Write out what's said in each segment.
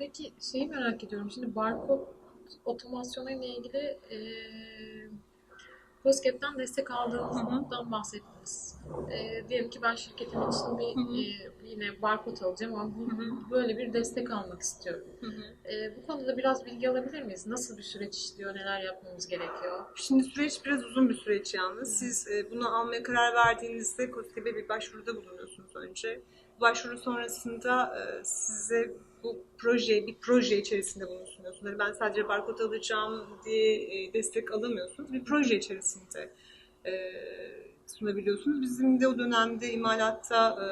Peki şeyi merak ediyorum. Şimdi barkod otomasyonu ile ilgili e, COSGAP'ten destek aldığınızdan bahsettiniz. E, diyelim ki ben şirketim için bir Hı hı. e, yine barkod alacağım ama bu, Hı böyle bir destek almak istiyorum. E, bu konuda biraz bilgi alabilir miyiz? Nasıl bir süreç işliyor? Neler yapmamız gerekiyor? Şimdi süreç biraz uzun bir süreç yalnız. Siz e, bunu almaya karar verdiğinizde KOSGEB'e bir başvuruda bulunuyorsunuz önce. Başvuru sonrasında e, size bu proje, bir proje içerisinde bunu sunuyorsunuz. Yani ben sadece barkod alacağım diye e, destek alamıyorsunuz. Bir proje içerisinde e, sunabiliyorsunuz. Bizim de o dönemde imalatta e,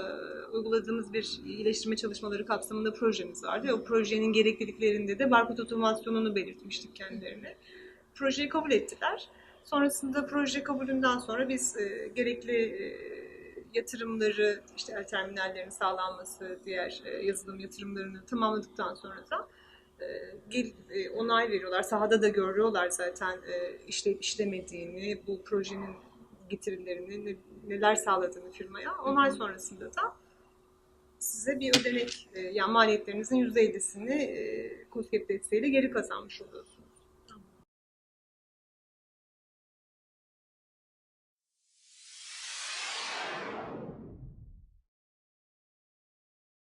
uyguladığımız bir iyileştirme çalışmaları kapsamında projemiz vardı. O projenin gerekliliklerinde de barkod otomasyonunu belirtmiştik kendilerine. Projeyi kabul ettiler. Sonrasında proje kabulünden sonra biz gerekli yatırımları, işte terminallerin sağlanması, diğer yazılım yatırımlarını tamamladıktan sonra da onay veriyorlar. Sahada da görüyorlar zaten e, işleyip işlemediğini, bu projenin getirilerini, ne- neler sağladığını firmaya. Onay sonrasında da size bir ödenek, e, yani maliyetlerinizin %50'sini e, KOSGEB desteğiyle geri kazanmış oluyorsunuz.